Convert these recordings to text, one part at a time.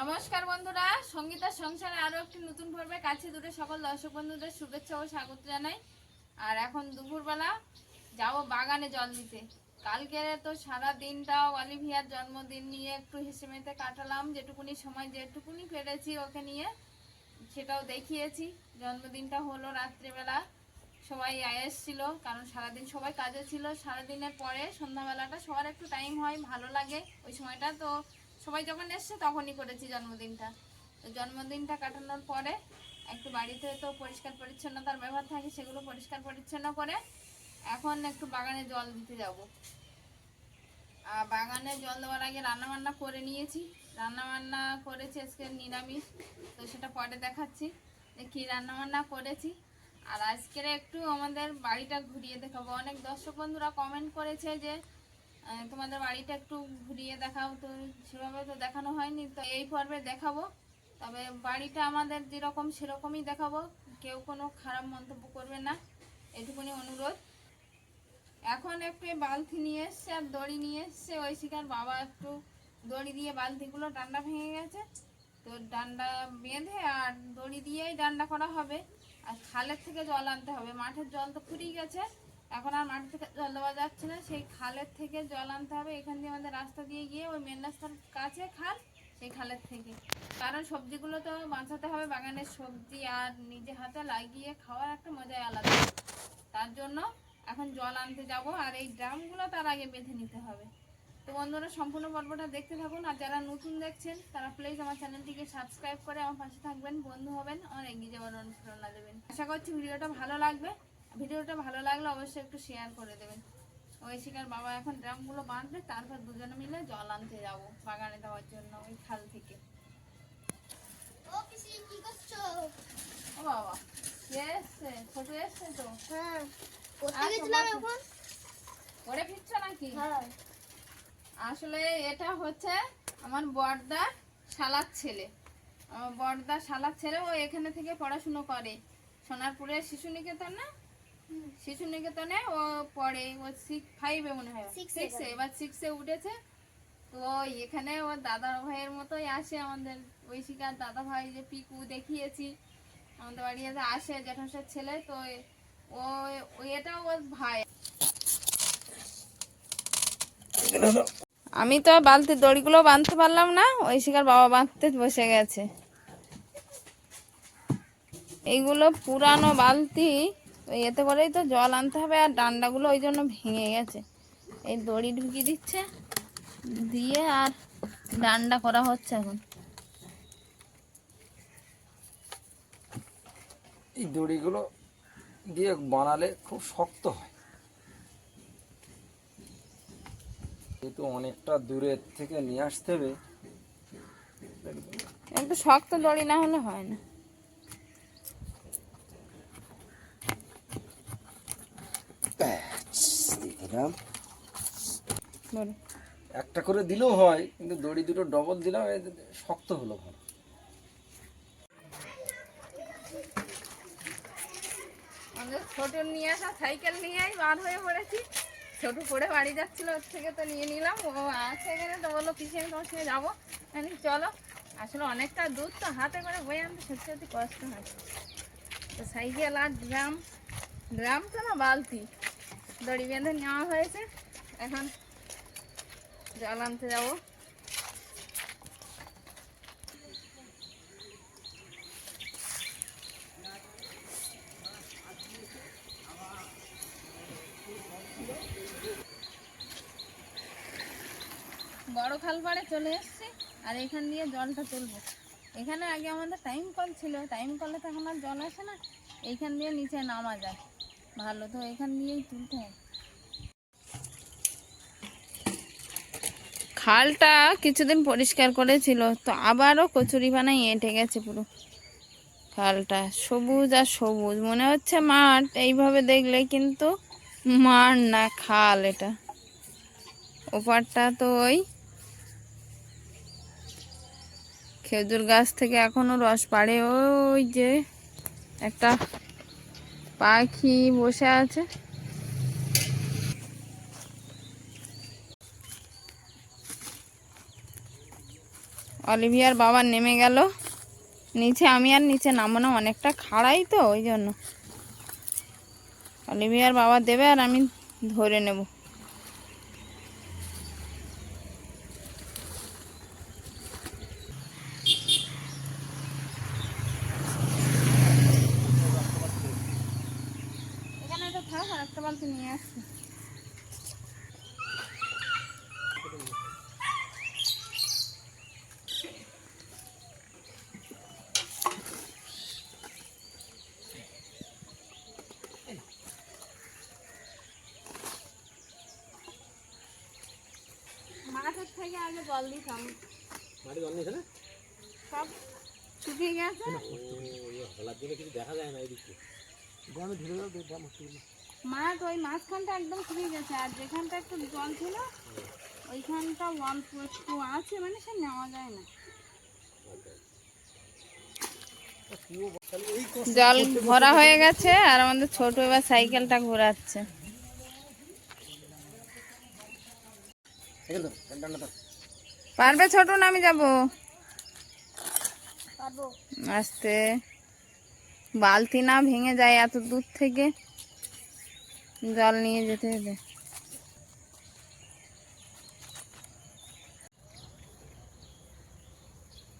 নমস্কার বন্ধুরা, সঙ্গীতার সংসারে আরও একটি নতুন পর্বে কাছে দূরে সকল দর্শক বন্ধুদের শুভেচ্ছা ও স্বাগত জানাই। আর এখন দুপুরবেলা যাব বাগানে জল দিতে। কালকে তো সারা দিনটা অলিভিয়ার জন্মদিন নিয়ে একটু হেসেমেতে কাটালাম, যেটুকুনি সময় যেটুকুনি পেরেছি ওকে নিয়ে, সেটাও দেখিয়েছি। জন্মদিনটা হলো রাত্রিবেলা, সবাই এসেছিল কারণ সারাদিন সবাই কাজে ছিল। সারাদিনের পরে সন্ধ্যাবেলাটা সবার একটু টাইম হয়, ভালো লাগে ওই সময়টা, তো সবাই যখন এসছে তখনই করেছি জন্মদিনটা। তো জন্মদিনটা কাটানোর পরে একটু বাড়িতে তো পরিষ্কার পরিচ্ছন্নতার ব্যবহার থাকে, সেগুলো পরিষ্কার পরিচ্ছন্ন করে এখন একটু বাগানে জল দিতে যাব। আর বাগানে জল দেওয়ার আগে রান্নাবান্না করে নিয়েছি। রান্নাবান্না করেছি আজকে নিরামিষ, তো সেটা পরে দেখাচ্ছি যে কী রান্না বান্না করেছি। আর আজকের একটু আমাদের বাড়িটা ঘুরিয়ে দেখাবো। অনেক দর্শক বন্ধুরা কমেন্ট করেছে যে তোমাদের বাড়িটা একটু ঘুরিয়ে দেখাও তো, সেভাবে তো দেখানো হয়নি, তো এই পর্বে দেখাবো। তবে বাড়িটা আমাদের যেরকম সেরকমই দেখাবো, কেউ কোনো খারাপ মন্তব্য করবে না, এটুকুনি অনুরোধ। এখন একটু বালতি নিয়ে এসছে আর দড়ি নিয়ে এসছে, ওই শিকার বাবা একটু দড়ি দিয়ে বালতিগুলো ডান্ডা ভেঙে গেছে, তো ডান্ডা বেঁধে আর দড়ি দিয়েই ডান্ডা করা হবে। আর খালের থেকে জল আনতে হবে, মাঠের জল তো ফুরিয়ে গেছে। এখন আর মাঠ থেকে জল দেওয়া যাচ্ছে না। সেই খালের থেকে জল আনতে হবে। এখান দিয়ে আমাদের রাস্তা দিয়ে গিয়ে ওই মেন রাস্তার কাছে খাল, সেই খালের থেকে। কারণ সবজিগুলো তো বাঁচাতে হবে। বাগানের সবজি আর নিজে হাতে লাগিয়ে খাওয়ার একটা মজাই আলাদা। তার জন্য এখন জল আনতে যাব। আর এই ড্রামগুলো তার আগে বেঁধে নিতে হবে। তো বন্ধুরা, সম্পূর্ণ পর্বটা দেখতে থাকুন। আর যারা নতুন দেখছেন, তারা প্লিজ আমার চ্যানেলটিকে সাবস্ক্রাইব করে আমার পাশে থাকবেন। বন্ধু হবেন, আমার এগিয়ে যাওয়ার অনুপ্রেরণা দেবেন। আশা করছি ভিডিওটা ভালো লাগবে। ভিডিওটা ভালো লাগলে অবশ্যই একটু শেয়ার করে দেবেন। ওই শিকার বাবা এখন ড্রামগুলো বাঁধবে তারপর দুজনে মিলে জল আনতে যাব বাগানে দেওয়ার জন্য ওই খাল থেকে। ও পিসি কি করছ? ও বাবা কে এসছে? ছোট এসছে তো? হ্যাঁ কোথায় গেছিলাম এখন? করে ফিরছো নাকি? হ্যাঁ। আসলে এটা হচ্ছে আমার বড়দা শালার ছেলে। আমার বড়দা শালার ছেলে ও এখানে থেকে পড়াশুনো করে। সোনারপুরে শিশু নিকেতন না? শিশু নিকেতনে ও পড়ে ও সিক্স ফাইভে মনে হয়। সিক্সে এবার সিক্সে উঠেছে। তো এখানে ওর দাদা ভাইয়ের মতোই আসে আমাদের ঐশিকার দাদা ভাই যে পিকু দেখিয়েছি। আমাদের বাড়িতে আসে জ্যাঠামশার ছেলে তো ও এটা ওর ভাই। আমি তো বালতির দড়িগুলো বাঁধতে পারলাম না ওই শিকার বাবা বাঁধতে বসে গেছে। এইগুলো পুরানো বালতি ওই এতে করেই তো জল আনতে হবে আর ডান্ডাগুলো ওই জন্য ভেঙে গেছে। এই দড়ি ঢুকিয়ে দিচ্ছে দিয়ে আর ডান্ডা করা হচ্ছে এখন। এই দড়িগুলো দিয়ে বানালে খুব শক্ত হয়। যেহেতু অনেকটা দূরের থেকে নিয়ে আসতে হবে একটু শক্ত দড়ি না হলে হয় না ব্যাস, দিয়ে দিলাম। একটা করে দিলেও হয় কিন্তু দড়ি দুটো ডবল দিলাম শক্ত হলো ভালো। ছোট নিয়ে আসা সাইকেল নিয়েই বার হয়ে পড়েছি। ছোট পড়ে বাড়ি যাচ্ছিল ওর থেকে তো নিয়ে নিলাম। ও আছে এখানে তো বলল পিছিয়ে আমি তোমার সঙ্গে যাব? আমি চলো আসলে অনেকটা দূর তো হাতে করে বয়ে আনতে সত্যি সত্যি কষ্ট হয়। তো সাইকেল আর ড্রাম ড্রাম তো না বালতি। দড়ি বেঁধে নেওয়া হয়েছে। এখন জল আনতে যাব। বড় খাল পাড়ে চলে এসেছি, আর এখান দিয়ে জলটা তুলবো। এখানে আগে আমাদের টাইম কল ছিল। টাইম কলে তো এখন আর জল আসে না। এইখান দিয়ে নিচে নামা যায়। ভালো তো এখান দিয়েই তুলতে হয় খালটা কিছুদিন পরিষ্কার করেছিল, তো আবারও কচুরি বানাই এঁটে গেছে পুরো। খালটা সবুজ আর সবুজ, মনে হচ্ছে মাঠ, এইভাবে দেখলে কিন্তু মাঠ না, খাল এটা। ওপারটা তো ওই খেজুর গাছ থেকে এখনও রস পাড়ে, ওই যে একটা পাখি বসে আছে। অলিভিয়ার বাবা নেমে গেল। নিচে আমি আর নিচে নামবো না, অনেকটা খাড়াই তো, ওই জন্য। অলিভিয়ার বাবা দেবে আর আমি ধরে নেব। একটা থাক আর একটা বালতি নিয়ে আসছি মাঠের থেকে আগে জল দিতাম। মাটি জল নিয়েছে না? সব শুকিয়ে গেছে। হলার দিকে কিছু দেখা যায় না এদিকে। গ্রামে ধরে যাও দেখবা মুশকিল মাঠ ওই মাঝখানটা একদম শুকিয়ে গেছে আর যেখানটা একটু জল ছিল ওইখানটা অল্প একটু আছে মানে সে নেওয়া যায় না। জল ভরা হয়ে গেছে আর আমাদের ছোট এবার সাইকেলটা ঘোরাচ্ছে। পারবে ছোট না আমি যাব। পারব। আস্তে। বালতি না ভেঙে যায় এত দূর থেকে জল নিয়ে যেতে হবে।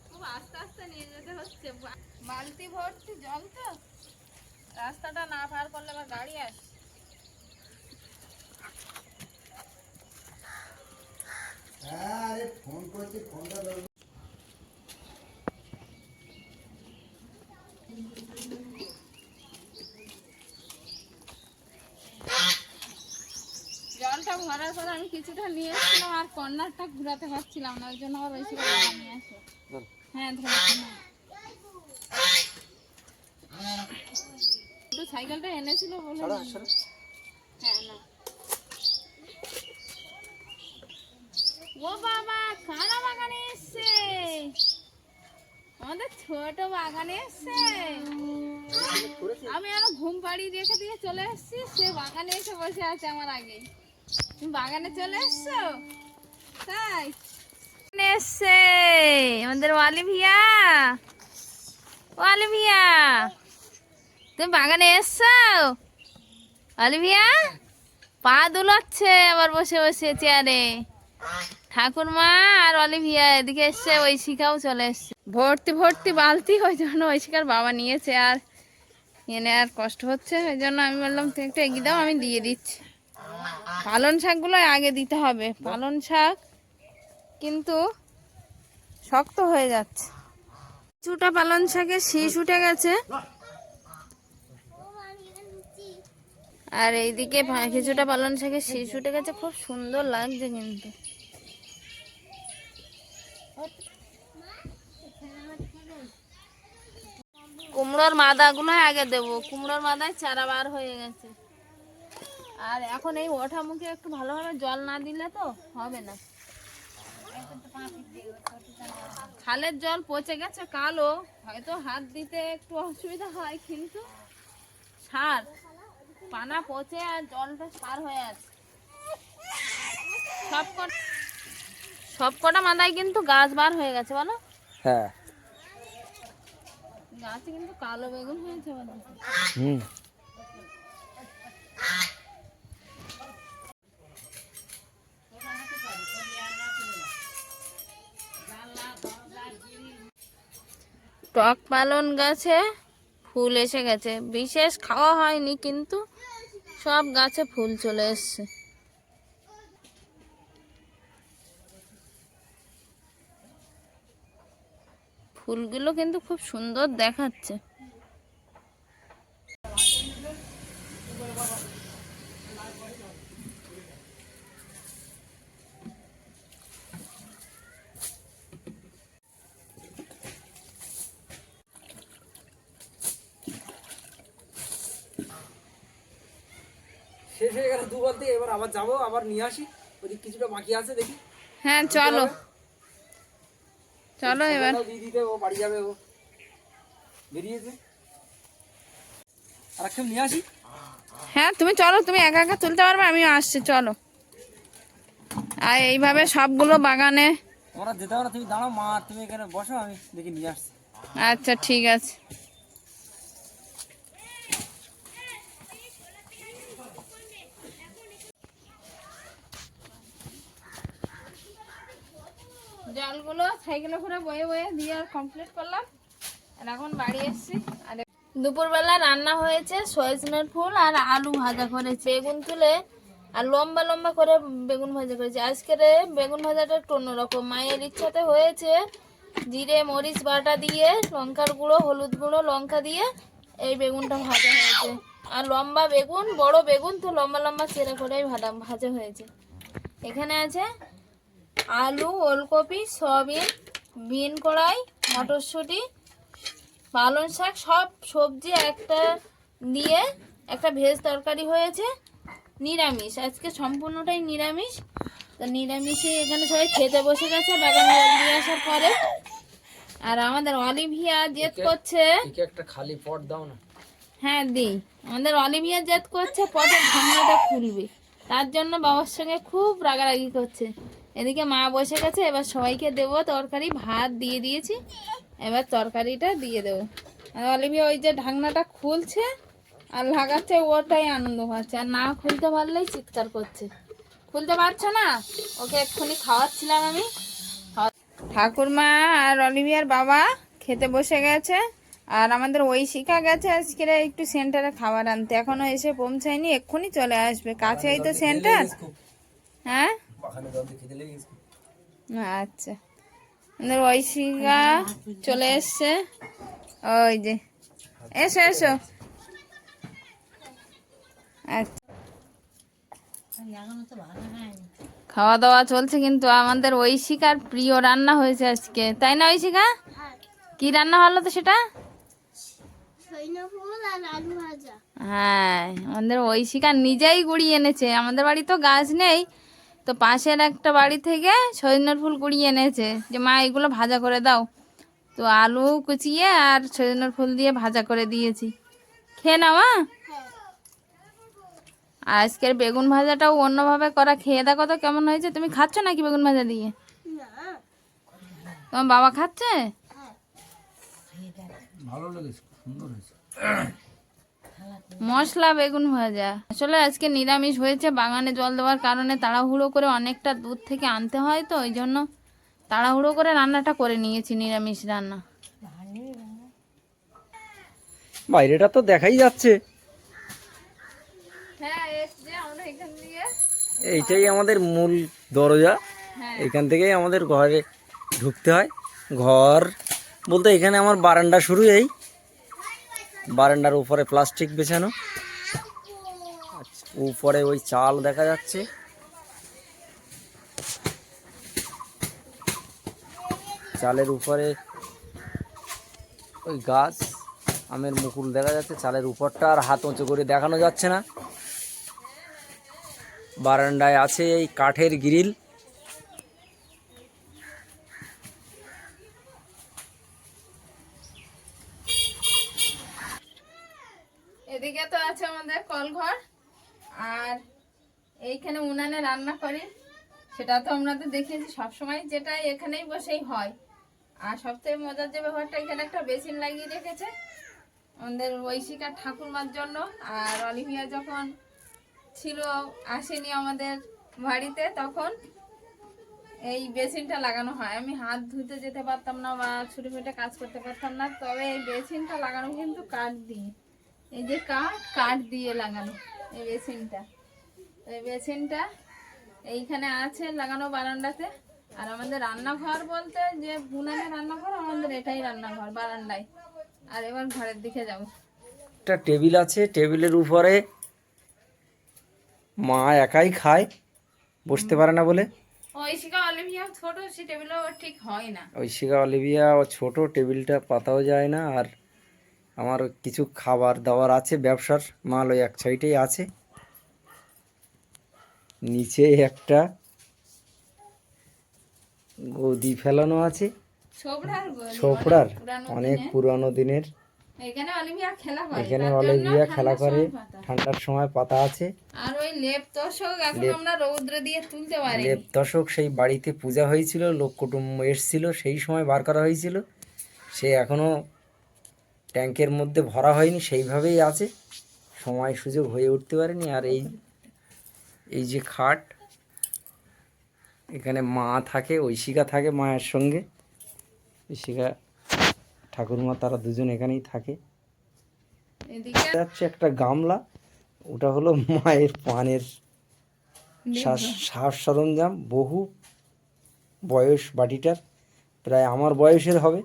খুব আস্তে আস্তে নিয়ে যেতে হচ্ছে। বালতি ভর্তি জল তো। রাস্তাটা না পার করলে আবার গাড়ি আসে। জলটা পর আমি কিছুটা নিয়ে এসেছিলাম আর কর্নারটা ঘুরাতে পারছিলাম না ওই জন্য আবার বেশি করে নিয়ে আসো। হ্যাঁ। একটু সাইকেলটা এনেছিল বলে হ্যাঁ। না। ও বাবা কারা বাগানে এসছে। আমাদের ছোট বাগানে এসছে। আমি আরও ঘুম পাড়িয়ে রেখে দিয়ে চলে এসেছি সে বাগানে এসে বসে আছে আমার আগে। তুমি বাগানে চলে এসছো? তাই। এসছে আমাদের ওয়ালি ভিয়া ওয়ালি ভিয়া তুমি বাগানে এসছো? অলিভিয়া পা দুলাচ্ছে আবার বসে বসে চেয়ারে ঠাকুরমা আর অলিভিয়া এদিকে এসছে ওই শিখাও চলে এসছে। ভর্তি ভর্তি বালতি, ওই জন্য ওই শিকার বাবা নিয়েছে আর এনে আর কষ্ট হচ্ছে, ওই জন্য আমি বললাম, তুমি একটু এগিয়ে দাও, আমি দিয়ে দিচ্ছি। পালন শাকগুলো আগে দিতে হবে। পালন শাক কিন্তু শক্ত হয়ে যাচ্ছে। কিছুটা পালন শাকের শীষ উঠে গেছে। আর এইদিকে কিছুটা পালন শাকের শীষ উঠে গেছে। খুব সুন্দর লাগছে কিন্তু। কুমড়োর মাদাগুলো আগে দেবো। কুমড়োর মাদায় চারা বার হয়ে গেছে। আর এখন এই ওঠা মুখে একটু ভালোভাবে জল না দিলে তো হবে না। খালের জল পচে গেছে কালো। হয়তো হাত দিতে একটু অসুবিধা হয় কিন্তু সার। পানা পচে আর জলটা সার হয়ে আছে। সব কটা সব কটা মাদায় কিন্তু গাছ বার হয়ে গেছে বলো? হ্যাঁ। গাছে কিন্তু কালো বেগুন হয়েছে বলো। হুম। টক পালন গাছে ফুল এসে গেছে। বিশেষ খাওয়া হয়নি, কিন্তু সব গাছে ফুল চলে এসছে। ফুলগুলো কিন্তু খুব সুন্দর দেখাচ্ছে। শেষ হয়ে গেল দু বলতে এবার আবার যাব আবার নিয়ে আসি। ওদিক কিছুটা বাকি আছে দেখি। হ্যাঁ চলো। চলো এবার। দিয়ে ও বাড়ি যাবে ও বেরিয়েছে। আর একটা নিয়ে আসি। হ্যাঁ তুমি চলো তুমি একা একা তুলতে পারবে আমি আসছি চলো। আর এইভাবে সবগুলো বাগানে তোমরা যেতে পারো তুমি দাঁড়াও মা তুমি এখানে বসো আমি দেখি নিয়ে আসছি। আচ্ছা ঠিক আছে। জলগুলো সাইকেলে করে বয়ে বয়ে দিয়ে আর কমপ্লিট করলাম। আর এখন বাড়ি এসেছি। আর দুপুরবেলা রান্না হয়েছে সজনের ফুল আর আলু ভাজা করেছে। বেগুন তুলে আর লম্বা লম্বা করে বেগুন ভাজা করেছে। আজকের বেগুন ভাজাটা একটু অন্যরকম। মায়ের ইচ্ছাতে হয়েছে জিরে, মরিচ বাটা দিয়ে, লঙ্কার গুঁড়ো, হলুদ গুঁড়ো, লঙ্কা দিয়ে এই বেগুনটা ভাজা হয়েছে। আর লম্বা বেগুন, বড় বেগুন তো লম্বা লম্বা চেরা করেই ভাজা ভাজা হয়েছে। এখানে আছে আলু ওলকপি সয়াবিন বিন কড়াই মটরশুঁটি পালং শাক সব সবজি একটা দিয়ে একটা ভেজ তরকারি হয়েছে। নিরামিষ আজকে সম্পূর্ণটাই নিরামিষ। তো নিরামিষে এখানে সবাই খেতে বসে গেছে বাগান জল দিয়ে আসার পরে। আর আমাদের অলিভিয়া জেদ করছে। একটা খালি পট দাও না। হ্যাঁ দিই। আমাদের অলিভিয়া জেদ করছে পথে ঢাকনাটা খুলবে। তার জন্য বাবার সঙ্গে খুব রাগারাগি করছে। এদিকে মা বসে গেছে, এবার সবাইকে দেবো তরকারি। ভাত দিয়ে দিয়েছি, এবার তরকারিটা দিয়ে দেবো। অলিভিয়া ওই যে ঢাকনাটা খুলছে, আর লাগাচ্ছে, ওটাই আনন্দ পাচ্ছে। আর না খুলতে পারলেই চিৎকার করছে। খুলতে পারছ না? ওকে এক্ষুনি খাওয়াচ্ছিলাম আমি। ঠাকুরমা আর অলিভিয়ার বাবা খেতে বসে গেছে, আর আমাদের ওই শিখা গেছে আজকে একটু সেন্টারে খাবার আনতে। এখনও এসে পৌঁছায়নি, এক্ষুনি চলে আসবে। কাছেই তো সেন্টার হ্যাঁ? আচ্ছা। আমাদের শিখা চলে এসছে। ওই যে। এসো এসো। আচ্ছা। খাওয়া দাওয়া চলছে কিন্তু আমাদের ঐশিকার প্রিয় রান্না হয়েছে আজকে। তাই না ঐশিকা? কি রান্না হলো তো সেটা? হ্যাঁ আমাদের ঐশিকা নিজেই গুড়িয়ে এনেছে। আমাদের বাড়ি তো গাছ নেই। তো পাশের একটা বাড়ি থেকে সজনের ফুল কুড়িয়ে এনেছে। যে মা এগুলো ভাজা করে দাও। তো আলু কুচিয়ে আর সজনের ফুল দিয়ে ভাজা করে দিয়েছি। খেয়ে নাও মা আর আজকের বেগুন ভাজাটাও অন্যভাবে করা। খেয়ে দেখো তো কেমন হয়েছে। তুমি খাচ্ছ নাকি বেগুন ভাজা দিয়ে? তোমার বাবা খাচ্ছে? হ্যাঁ। ভালো লেগেছে সুন্দর হয়েছে। মশলা বেগুন ভাজা। আসলে আজকে নিরামিষ হয়েছে বাগানে জল দেওয়ার কারণে তাড়াহুড়ো করে অনেকটা দূর থেকে আনতে হয় তো ওই জন্য তাড়াহুড়ো করে রান্নাটা করে নিয়েছি নিরামিষ রান্না। বাইরেটা তো দেখাই যাচ্ছে। হ্যাঁ এইটাই আমাদের মূল দরজা। হ্যাঁ। এখান থেকেই আমাদের ঘরে ঢুকতে হয়। ঘর বলতে এখানে আমার বারান্দা শুরু এই বারান্দার উপরে প্লাস্টিক বেছানো। উপরে ওই চাল দেখা যাচ্ছে। চালের উপরে ওই গাছ, আমের মুকুল দেখা যাচ্ছে। চালের উপরটা আর হাত উঁচু করে দেখানো যাচ্ছে না। বারান্দায় আছে এই কাঠের গ্রিল এদিকে তো আছে আমাদের কলঘর আর এইখানে উনানে রান্না করি, সেটা তো আমরা তো দেখেছি সবসময় যেটা এখানেই বসেই হয়। আর সবথেকে মজার যে ব্যাপারটা, এখানে একটা বেসিন লাগিয়ে রেখেছে, আমাদের ঐশিকা ঠাকুরমার জন্য, আর অলিভিয়া যখন ছিল, আসেনি আমাদের বাড়িতে, তখন এই বেসিনটা লাগানো হয়। আমি হাত ধুতে যেতে পারতাম না বা ছুটি ফুটে কাজ করতে পারতাম না, তবে এই বেসিনটা লাগানো কিন্তু কাঠ দিয়ে। এই যে কাঠ কাঠ দিয়ে লাগানো এই বেসিনটা। এই বেসিনটা এইখানে আছে লাগানো বারান্দাতে। আর আমাদের রান্নাঘর বলতে যে বুনানে রান্নাঘর আমাদের এটাই রান্নাঘর বারান্দায়। আর এবার ঘরের দিকে যাব। একটা টেবিল আছে টেবিলের উপরে মা একাই খায় বসতে পারে না বলে। ওই শিকা অলিভিয়া ছোট সে টেবিলও ঠিক হয় না। ওই শিকা অলিভিয়া ও ছোট টেবিলটা পাতাও যায় না। আর আমার কিছু খাবার দাবার আছে ব্যবসার মাল ওই এক সাইডেই আছে। নিচে একটা গদি ফেলানো আছে। ছোপড়ার অনেক। পুরানো দিনের। এখানে অলিভিয়া খেলা করে এখানে অলিভিয়া খেলা ঠান্ডার করে সময় পাতা। ঠান্ডার সময় পাতা আছে। আর ওই লেপ তোষক এখন আমরা রৌদ্রে দিয়ে তুলতে পারি। লেপ দশক সেই বাড়িতে পূজা হয়েছিল লোক কুটুম্ব এসছিল সেই সময় বার করা হয়েছিল। সে এখনও ট্যাঙ্কের মধ্যে ভরা হয়নি সেইভাবেই আছে। সময় সুযোগ হয়ে উঠতে পারেনি আর এই এই যে খাট এখানে মা থাকে ঐশিকা থাকে মায়ের সঙ্গে। ঐশিকা ঠাকুরমা তারা দুজন এখানেই থাকে। যাচ্ছে একটা গামলা ওটা হলো মায়ের পানের শ্বাস শ্বাস সরঞ্জাম। বহু বয়স বাটিটার প্রায় আমার বয়সের হবে।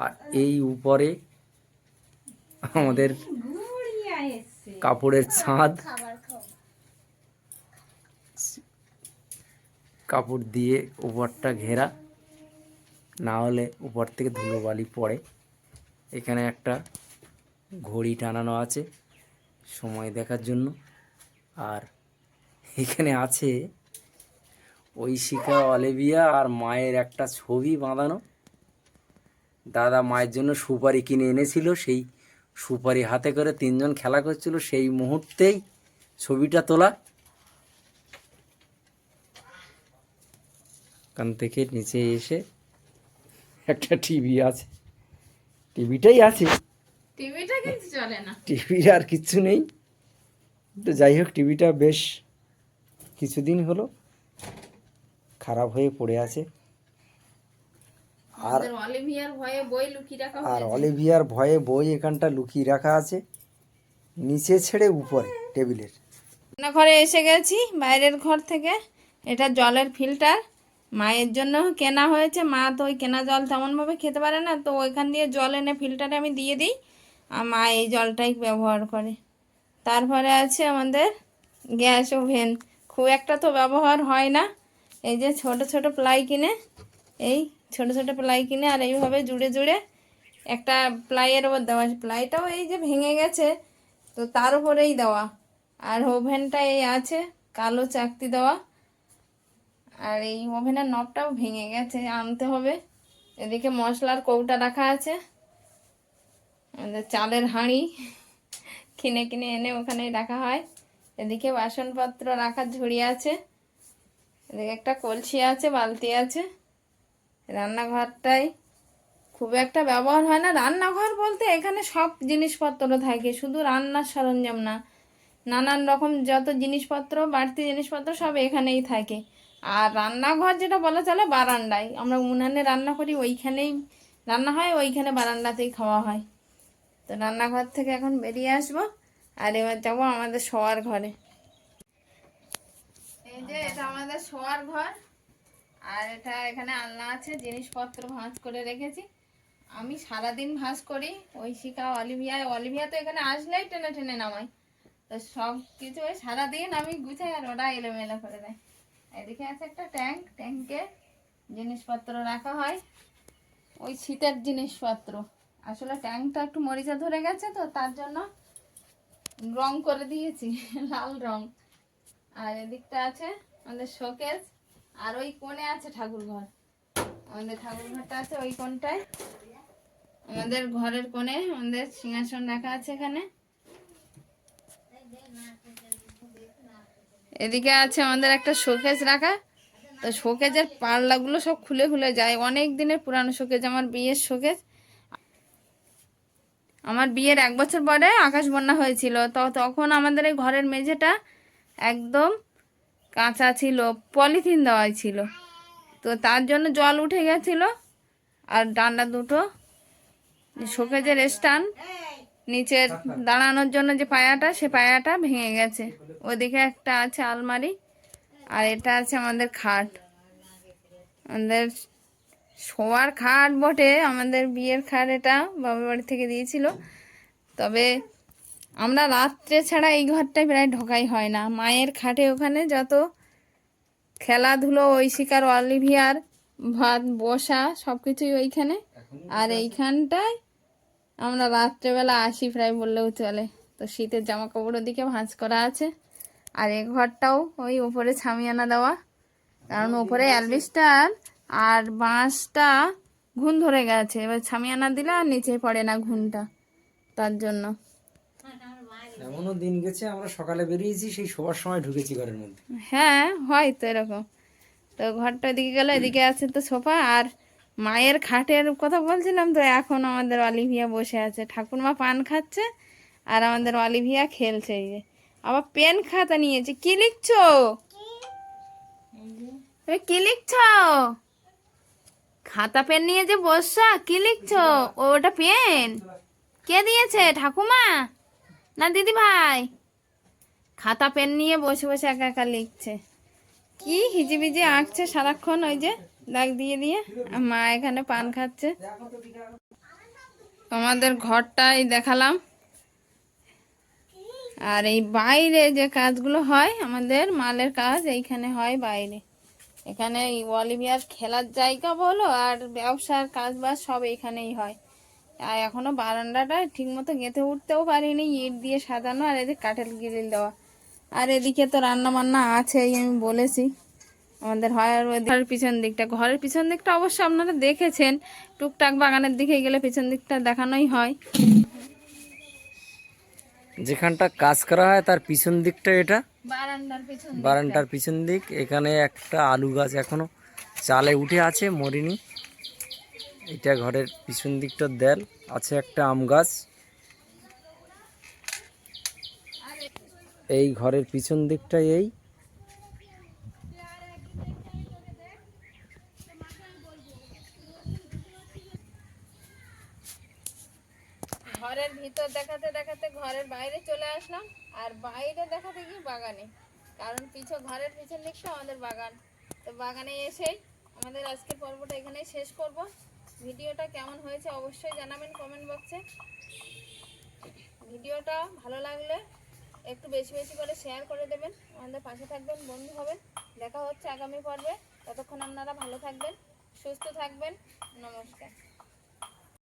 আর এই উপরে আমাদের কাপড়ের ছাদ। কাপড় দিয়ে উপরটা ঘেরা। না হলে উপর থেকে ধুলোবালি পড়ে। এখানে একটা ঘড়ি টানানো আছে সময় দেখার জন্য। আর এখানে আছে ঐশিকা অলেভিয়া আর মায়ের একটা ছবি বাঁধানো। দাদা মায়ের জন্য সুপারি কিনে এনেছিল সেই সুপারি হাতে করে তিনজন খেলা করছিল সেই মুহূর্তেই ছবিটা তোলা। ওখান থেকে নিচে এসে একটা টিভি আছে। টিভিটাই আছে। টিভিটা কিন্তু চলে না। টিভির আর কিচ্ছু নেই। তো যাই হোক টিভিটা বেশ কিছুদিন হলো খারাপ হয়ে পড়ে আছে। আর অলিভিয়ার ভয়ে বই লুকিয়ে রাখা আর অলিভিয়ার ভয়ে বই এখানটা লুকিয়ে রাখা আছে নিচে ছেড়ে উপরে টেবিলের। ঘরে এসে গেছি বাইরের ঘর থেকে। এটা জলের ফিল্টার। মায়ের জন্য কেনা হয়েছে। মা তো ওই কেনা জল তেমনভাবে খেতে পারে না তো ওইখান দিয়ে জল এনে ফিল্টারে আমি দিয়ে দিই। আর মা এই জলটাই ব্যবহার করে। তারপরে আছে আমাদের গ্যাস ওভেন। খুব একটা তো ব্যবহার হয় না। এই যে ছোট ছোট প্লাই কিনে এই ছোট ছোট প্লাই কিনে আর এইভাবে জুড়ে জুড়ে একটা প্লাইয়ের ওপর দেওয়া প্লাইটাও এই যে ভেঙে গেছে, তো তার উপরেই দেওয়া। আর ওভেনটা এই আছে, কালো চাকতি দেওয়া। আর এই ওভেনের নবটাও ভেঙে গেছে, আনতে হবে। এদিকে মশলার কৌটা রাখা আছে। আমাদের চালের হাঁড়ি কিনে কিনে এনে ওখানে রাখা হয়। এদিকে বাসনপত্র রাখার ঝুড়ি আছে। এদিকে একটা কলসি আছে, বালতি আছে। রান্নাঘরটাই খুব একটা ব্যবহার হয় না। রান্নাঘর বলতে এখানে সব জিনিসপত্র থাকে, শুধু রান্নার সরঞ্জাম না। নানান রকম যত জিনিসপত্র, বাড়তি জিনিসপত্র সব এখানেই থাকে। আর রান্নাঘর যেটা বলা চলে বারান্দায়। আমরা উনানে রান্না করি, ওইখানেই রান্না হয়, ওইখানে বারান্দাতেই খাওয়া হয়। তো রান্নাঘর থেকে এখন বেরিয়ে আসব, আর এবার যাব আমাদের শোয়ার ঘরে। এই যে, এটা আমাদের শোয়ার ঘর। আর এটা এখানে আলনা আছে, জিনিসপত্র ভাঁজ করে রেখেছি। আমি সারাদিন ভাঁজ করি ঐশিকা অলিভিয়া অলিভিয়া তো এখানে আসলেই টেনে টেনে নামাই তো সব কিছু সারাদিন আমি গুছাই আর ওরা এলোমেলো করে দেয়। এদিকে আছে একটা ট্যাঙ্ক, ট্যাঙ্কে জিনিসপত্র রাখা হয়। ওই শীতের জিনিসপত্র। আসলে ট্যাঙ্কটা একটু মরিচা ধরে গেছে তো, তার জন্য রং করে দিয়েছি, লাল রং। আর এদিকটা আছে আমাদের শোকেস। আর ওই কোণে আছে ঠাকুর ঘর। আমাদের ঠাকুর ঘরটা আছে ওই কোণটায়। আমাদের ঘরের কোণে আমাদের সিংহাসন রাখা আছে এখানে। এদিকে আছে আমাদের একটা শোকেজ রাখা। তো শোকেজের পাল্লাগুলো সব খুলে খুলে যায়। অনেক দিনের পুরানো শোকেজ, আমার বিয়ের শোকেজ। আমার বিয়ের এক বছর পরে আকাশ বন্যা হয়েছিল। তো তখন আমাদের এই ঘরের মেঝেটা একদম কাঁচা ছিল, পলিথিন দেওয়াই ছিল। তো তার জন্য জল উঠে গেছিল আর ডান্ডা দুটো। শোকেজের স্ট্যান্ড নিচের দাঁড়ানোর জন্য যে পায়াটা, সে পায়াটা ভেঙে গেছে। ওদিকে একটা আছে আলমারি আর এটা আছে আমাদের খাট। আমাদের শোয়ার খাট বটে, আমাদের বিয়ের খাট এটা বাবার বাড়ি থেকে দিয়েছিল। তবে আমরা রাত্রে ছাড়া এই ঘরটায় প্রায় ঢোকাই হয় না। মায়ের খাটে ওখানে যত খেলাধুলো ঐশিকার অলিভিয়ার ভাত বসা সব কিছুই ওইখানে আর এইখানটায় আমরা রাত্রেবেলা আসি প্রায় বললেও চলে। তো শীতের জামা কাপড় ওদিকে ভাঁজ করা আছে। আর এই ঘরটাও ওই উপরে ছামিয়ানা দেওয়া। কারণ উপরে অ্যালবিস্টার আর বাঁশটা ঘুণ ধরে গেছে। এবার ছামিয়ানা দিলে আর নিচে পড়ে না ঘুণটা তার জন্য। এমনও দিন গেছে, আমরা সকালে বেরিয়েছি, সেই শোবার সময় ঢুকেছি ঘরের মধ্যে। হ্যাঁ হয় তো এরকম। তো ঘরটা এদিকে গেলে, এদিকে আছে তো সোফা, আর মায়ের খাটের কথা বলছিলাম তো, এখন আমাদের অলিভিয়া বসে আছে। ঠাকুরমা পান খাচ্ছে, আর আমাদের অলিভিয়া খেলছে এই যে। আবার পেন খাতা নিয়েছে, কি লিখছো? কি লিখছো? খাতা পেন নিয়ে যে বসছা, কি লিখছো? ওটা পেন? কে দিয়েছে? ঠাকুমা না, দিদি ভাই। খাতা, পেন নিয়ে বসে বসে একা একা লিখছে। কি হিজিবিজি আঁকছে সারাক্ষণ ওই যে, দাগ দিয়ে দিয়ে। মা এখানে পান খাচ্ছে। তোমাদের ঘরটাই দেখালাম। আর এই বাইরে যে কাজগুলো হয়, আমাদের মালের কাজ এইখানে হয় বাইরে। এখানে এই অলিভিয়ার খেলার জায়গা বলো আর ব্যবসার কাজ বাজ সব এইখানেই হয়। আর এখনও বারান্দাটা ঠিক মতো গেঁথে উঠতেও পারিনি ইট দিয়ে সাজানো আর এদিকে কাঠের গ্রিল দেওয়া। আর এদিকে তো রান্না বান্না আছেই আমি বলেছি। আমাদের হয় আর ঘরের পিছন দিকটা। ঘরের পিছন দিকটা অবশ্য আপনারা দেখেছেন টুকটাক বাগানের দিকে গেলে পিছন দিকটা দেখানোই হয়। যেখানটা কাজ করা হয় তার পিছন দিকটা এটা? বারান্দার বারান্দার পিছন দিক। এখানে একটা আলু গাছ এখনও চালে উঠে আছে মরিনি। এটা ঘরের পিছন দিকটা দেল আছে একটা আম গাছ। এই ঘরের পিছন দিকটা এই। ঘরের ভিতর দেখাতে দেখাতে ঘরের বাইরে চলে আসলাম, আর বাইরে দেখাতে গিয়ে বাগানে। কারণ পিছু ঘরের পিছন দিকটা আমাদের বাগান। তো বাগানে এসেই আমাদের আজকের পর্বটা এখানেই শেষ করব। ভিডিওটা কেমন হয়েছে অবশ্যই জানাবেন কমেন্ট বক্সে ভিডিওটা ভালো লাগলে একটু বেশি বেশি করে শেয়ার করে দেবেন। আমাদের পাশে থাকবেন, বন্ধু হবেন। দেখা হচ্ছে আগামী পর্বে। ততক্ষণ আপনারা ভালো থাকবেন, সুস্থ থাকবেন। নমস্কার।